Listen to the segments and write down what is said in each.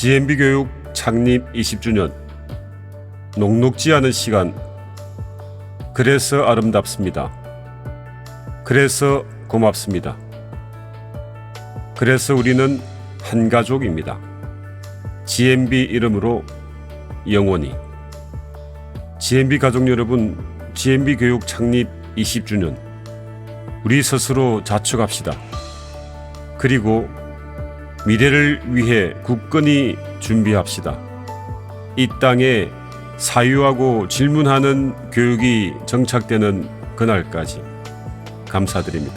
GMB 교육 창립 20주년 녹록지 않은 시간 그래서 아름답습니다. 그래서 고맙습니다. 그래서 우리는 한 가족입니다. GMB 이름으로 영원히 GMB 가족 여러분 GMB 교육 창립 20주년 우리 스스로 자축합시다. 그리고 미래를 위해 굳건히 준비합시다. 이 땅에 사유하고 질문하는 교육이 정착되는 그날까지 감사드립니다.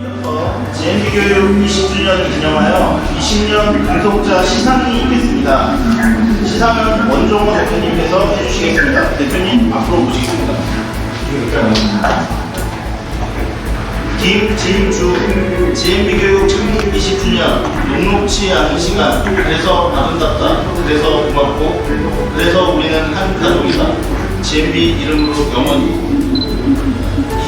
이어서 GMB 교육 20주년을 기념하여 20년 당독자 시상이 있겠습니다. 시상은 원종호 대표님께서 해주시겠습니다. 대표님 앞으로 모시겠습니다. 김진주 GMB 교육 창립 20주년 녹록치 않은 시간. 그래서 아름답다. 그래서 고맙고. 그래서 우리는 한 가족이다. GMB 이름으로 영원히.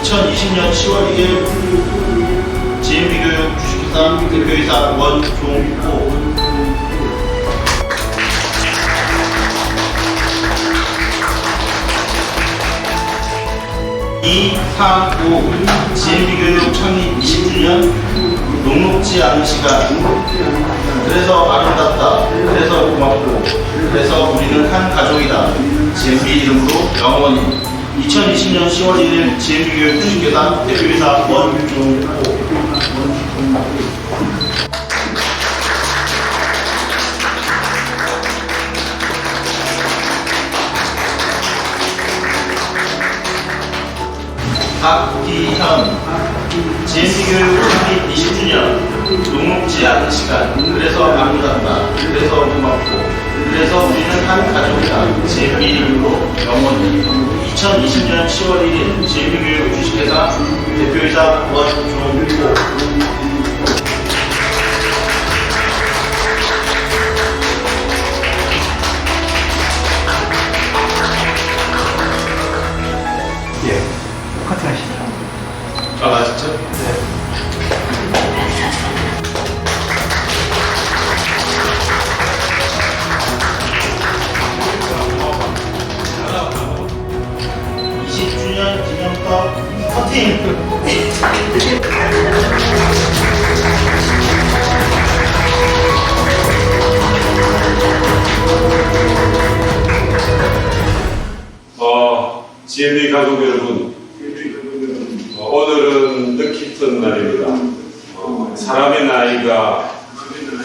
2020년 10월 1일. GMB 교육 주식회사 대표이사 원종호 이상우 GMB 교육 창립 20주년 녹록지 않은 시간 그래서 아름답다. 그래서 고맙고. 그래서 우리는 한 가족이다. GMB 이름으로 영원히 2020년 10월 1일 GMB 교육 주식회사 대표이사 원종호 박기현. GMP 교육 창립 20주년. 녹록지 않은 시간. 그래서 아름답다. 그래서 고맙고. 그래서 우리는 한 가족이다. 이름으로 영원히 2020년 10월 1일 GMP 교육 주식회사 대표이사 원종호 오늘은 뜻깊은 날입니다. 어, 사람의 나이가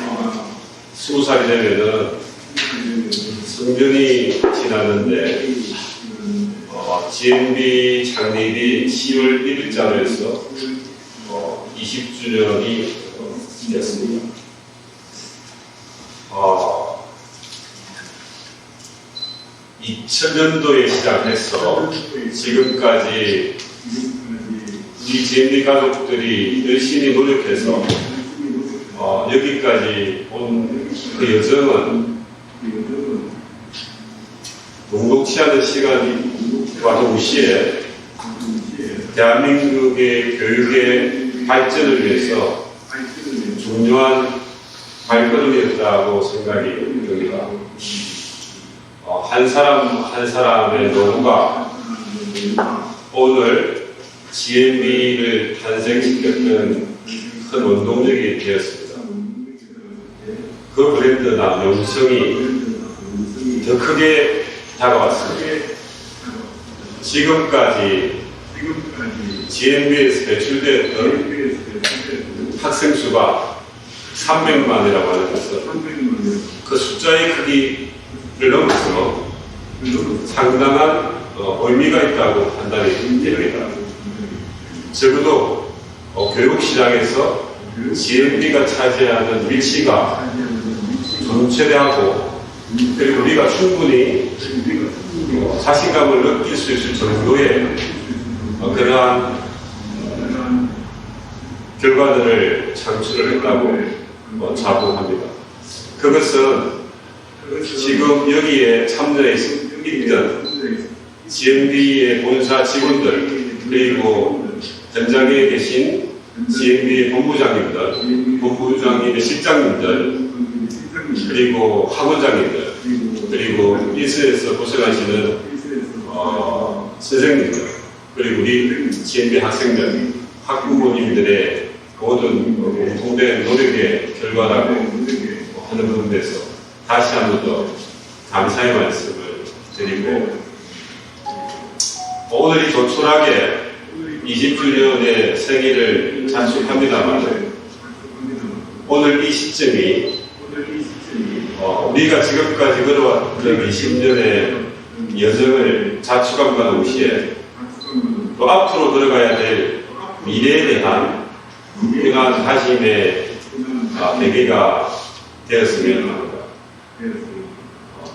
어, 스무 살이 되면은 성년이 지나는데 어, GMB 창립이 10월 1일자로 해서 어, 20주년이 됐습니다. 어, 2000년도에 시작해서 지금까지 우리 GMB 가족들이 열심히 노력해서 어, 여기까지 온 그 여정은 녹록치 않은 시간과 동시에 대한민국의 교육의 발전을 위해서 중요한 발걸음이었다고 생각이 듭니다. 어, 한 사람 한 사람의 노고가 오늘 GMB를 탄생시켰던 큰 원동력이 되었습니다. 그 브랜드 남용성이 더 크게 다가왔습니다. 지금까지 GMB에서 배출되었던 학생 수가 300만이라고 하는 것은 그 숫자의 크기를 넘어서 상당한 어, 의미가 있다고 판단이 됩니다. 적어도 어, 교육 시장에서 GMB가 차지하는 위치가 존재하고 그리고 우리가 충분히 어, 자신감을 느낄 수 있을 정도의 어, 그러한 어, 결과들을 창출을 했다고 어, 자부합니다. 그것은 지금 여기에 참여해 있던 GMB의 본사 직원들 그리고 현장에 계신 GMB의 본부장님들, 본부장님의 실장님들 그리고 학원장님들, 그리고 일선에서 고생하시는 어, 선생님들, 그리고 우리 GMB 학생들, 학부모님들의 모든 공동된 노력의 결과라고 하는 부분에서 다시 한 번 더 감사의 말씀을 드리고 오늘이 조촐하게 20주년의 생일을 자축합니다만 오늘 이 시점이 어, 우리가 지금까지 걸어왔던 20년의 여정을 자축함과 동시에 또 앞으로 들어가야 될 미래에 대한 분명한 다짐의 아, 계기가 되었으면 합니다.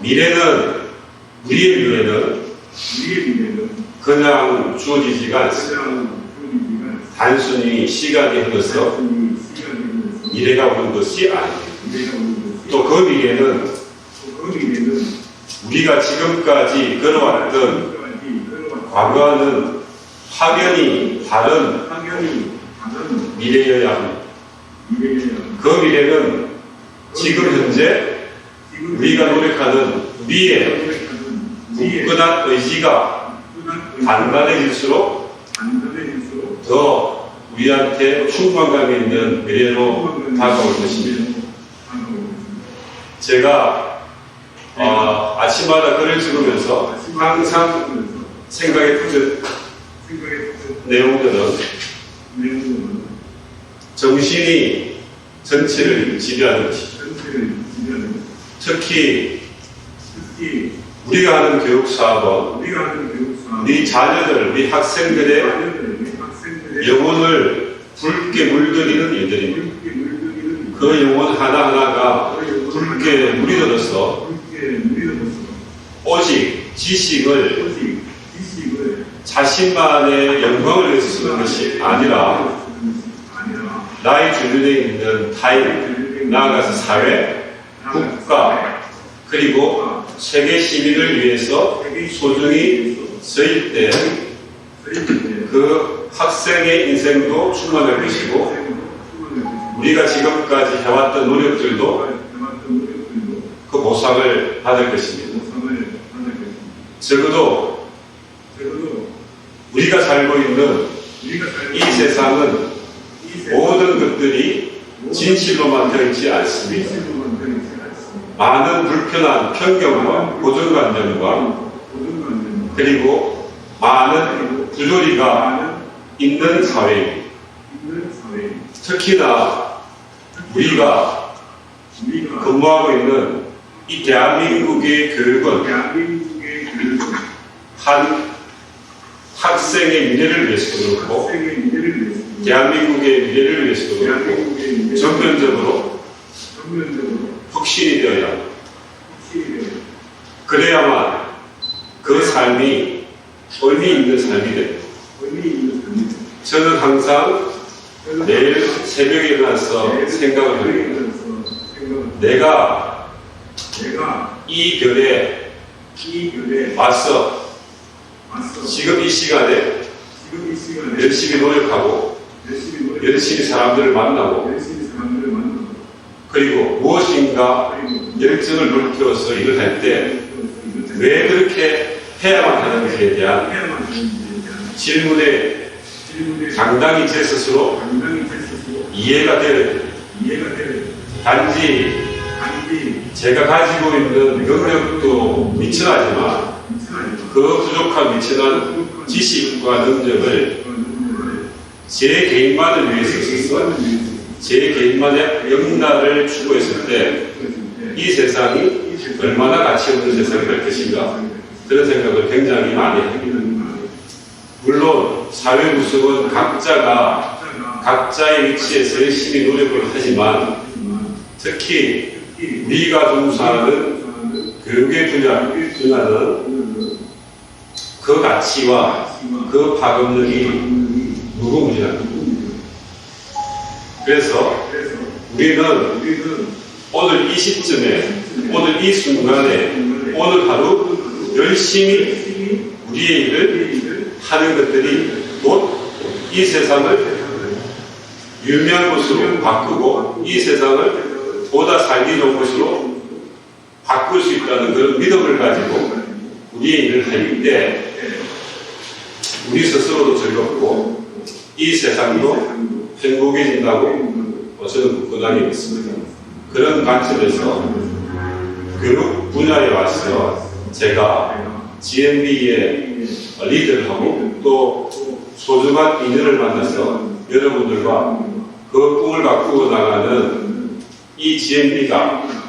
미래는 우리의 미래는 그냥 주어지지가 않습니다. 단순히 시간이 흘러서 미래가 오는 것이. 또그 미래는 우리가 지금까지 걸어왔던 과거와는 확연히 다른 미래여야 합니다. 그 미래는 지금 현재 우리가 노력하는 우리의 굳건한 의지가 단단해질수록 더 우리한테 충만감 있는 미래로 다가올 것입니다. 제가 어, 아침마다 글을 찍으면서 항상 생각했던 내용들은 정신이 전체를 지배하는 것이죠. 특히 우리가 하는 교육 사업은 우리 자녀들, 우리 학생들의 영혼을 붉게 물들이는 일들입니다. 그 영혼 하나하나가 붉게 물들어서 오직 지식을 자신만의 영광을 위해서 쓰는 것이 아니라 나의 주변에 있는 타인, 나아가서 사회, 국가, 그리고 세계 시민을 위해서 소중히 쓰일 때 그 학생의 인생도 충만할 것이고 우리가 지금까지 해왔던 노력들도 그 보상을 받을 것입니다. 적어도 우리가 살고 있는 이 세상은 모든 것들이 진실로만 되어 있지 않습니다. 많은 불편한 편견과 고정관념과 그리고 많은 부조리가 있는 사회입니다. 특히나 우리가 근무하고 있는 이 대한민국의 교육은 한 학생의 미래를 위해서도 그렇고 대한민국의 미래를 위해서도 그렇고 전면적으로 혁신이 되어야. 그래야만 그 삶이 의미 있는 삶이 됩니다. 저는 항상 매일 새벽에 일어나서 생각을 합니다. 내가 이 별에 와서 지금 이 시간에 열심히 노력하고 열심히 사람들을 만나고 그리고 무엇인가 열정을 불태워서 일을 할 때 왜 그렇게 해야만 하는지에 대한 질문에 당당히 제 스스로 이해가 됩니다. 단지 제가 가지고 있는 능력도 미천하지만 그 부족한 미천한 지식과 능력을 제 개인만을 위해서 써서 제 개인만의 영날을 추구했을 때 이 세상이 얼마나 가치 없는 세상이 될 것인가 그런 생각을 굉장히 많이 합니다. 물론 사회 구성은 각자가 각자의 위치에서 열심히 노력을 하지만 특히 우리가 종사하는 교육의 분야, 분야는 그 가치와 그 파급력이 무궁무진합니다. 그래서 우리는 오늘 이 시점에, 오늘 이 순간에, 오늘 하루 열심히 우리의 일을 하는 것들이 곧 이 세상을 유명한 곳으로 바꾸고 이 세상을 보다 살기 좋은 곳으로 바꿀 수 있다는 그런 믿음을 가지고 우리의 일을 할 때 우리 스스로도 즐겁고 이 세상도 행복해진다고 저는 굳건하게 믿습니다. 그런 관점에서 교육 분야에 와서 제가 GMB의 리더를 하고 또 소중한 인연을 만나서 여러분들과 그 꿈을 바꾸어 나가는 이 GMB가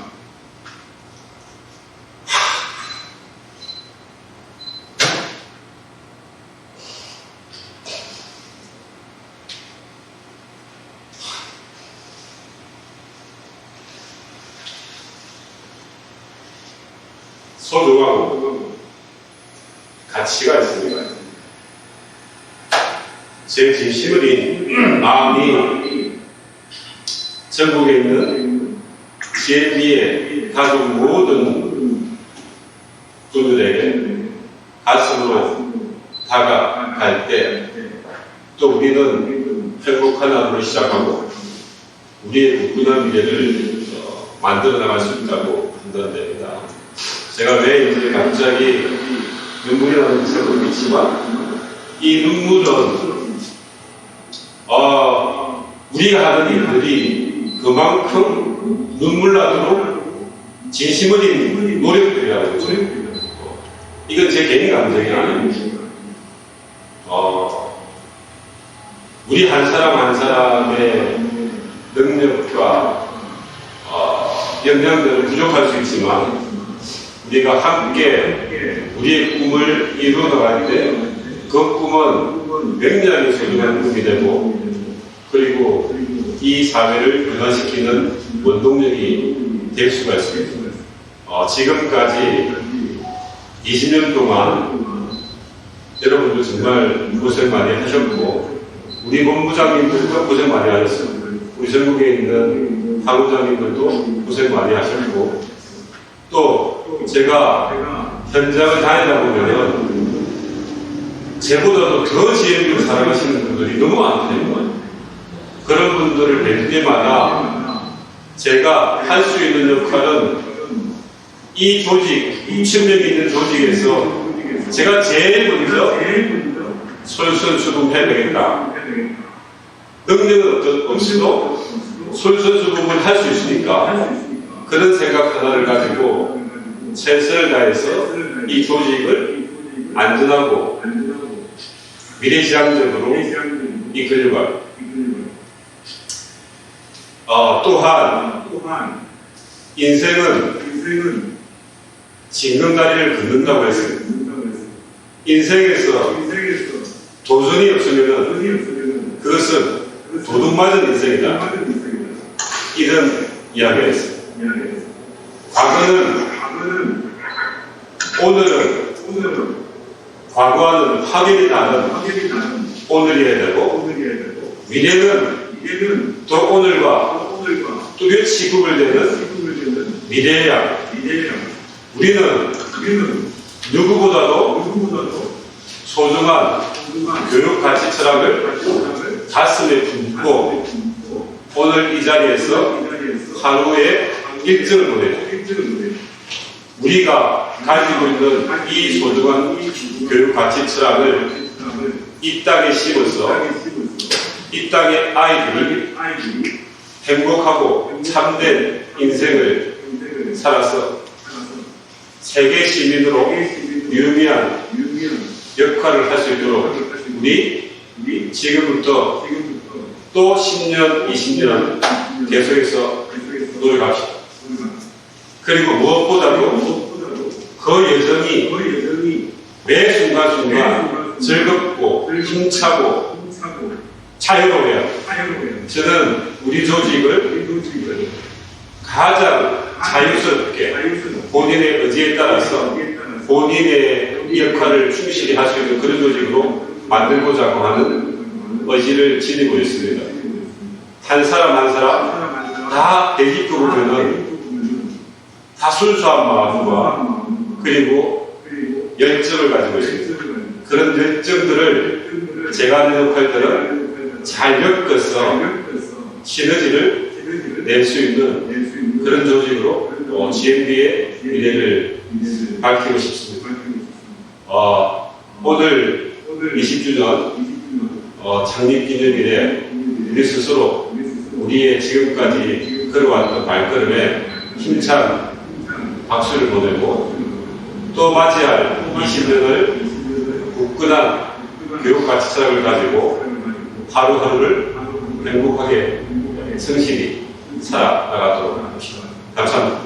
소중하고 가치가 있습니다. 제 진심어린 마음이 전국에 있는 GMB의 가족 모든 분들에게 가슴으로 다가갈 때 또 우리는 행복한 하루를 시작하고 우리의 굳건한 미래를 어, 만들어 나갈 수 있다고 판단됩니다. 제가 왜 이제 갑자기 눈물이 나는지 잘 모르겠지만 이 눈물은 어, 우리가 하는 일들이 그만큼 눈물 나도록 진심 어린 노력들이라고 죠 이건 제 개인 감정이 아닙니다. 어, 우리 한 사람 한 사람의 능력과 어, 역량들은 부족할 수 있지만 우리가 함께 우리의 꿈을 이루어 나갈 때 그 꿈은 굉장히 소중한 꿈이 되고 그리고 이 사회를 변화시키는 원동력이 될 수가 있습니다. 어, 지금까지 20년 동안 여러분들 정말 고생 많이 하셨고 우리 본부장님들도 고생 많이 하셨어요. 우리 전국에 있는 사무장님들도 고생 많이 하셨고 또 제가 현장을 다니다 보면은 제보다도 더 GMB를 사랑하시는 분들이 너무 많거든요. 그런 분들을 뵐 때마다 제가 할 수 있는 역할은 이 조직, 2,000명이 있는 조직에서 제가 제일 먼저 솔선수범해야 되겠다. 능력은 없이도 솔선수범을 할 수 있으니까 그런 생각 하나를 가지고 최선을 다해서 이 조직을 안전하고 미래지향적으로 이끌려가요. 어, 또한 인생은 징검다리를 긋는다고 했어요. 인생에서 도전이 없으면 그것은 도둑 맞은 인생이다. 이런 이야기가 있어요. 과거는 오늘은 과거와는 확연히 다른 오늘이어야 되고 미래는 또 오늘과 또 며칠 구별되는 미래야. 우리는 누구보다도 소중한 교육 가치 철학을 가슴에 품고 오늘 이 자리에서 하루의 일정을 보내죠. 우리가 가지고 있는 이 소중한 교육 가치 철학을 이 땅에 심어서 이 땅의 아이들이 행복하고 참된 인생을 살아서 세계 시민으로 유의미한 역할을 할 수 있도록 우리 지금부터 또 10년, 20년 계속해서 노력합시다. 그리고 무엇보다도 그 여정이 매 순간순간 즐겁고 힘차고 자유로워야 저는 우리 조직을 가장 자유스럽게 본인의 의지에 따라서 본인의 역할을 충실히 할 수 있는 그런 조직으로 만들고자 하는 의지를 지니고 있습니다. 한 사람 한 사람 다 대기표 보면은 다 순수한 마음과 그리고 열정을 가지고 있습니다. 그런 열정들을 제가 하는 역할들은 잘 엮어서 시너지를 낼 수 있는 그런 조직으로 어, GMB의 미래를 밝히고 싶습니다. 어, 오늘 20주 년 어, 창립기념일에 우리 스스로 우리의 지금까지 걸어왔던 발걸음에 힘찬 박수를 보내고 또 맞이할 20년을 굳건한 교육 가치사를 가지고 하루하루를 행복하게 성실히 살아나가도록 합시다. 감사합니다.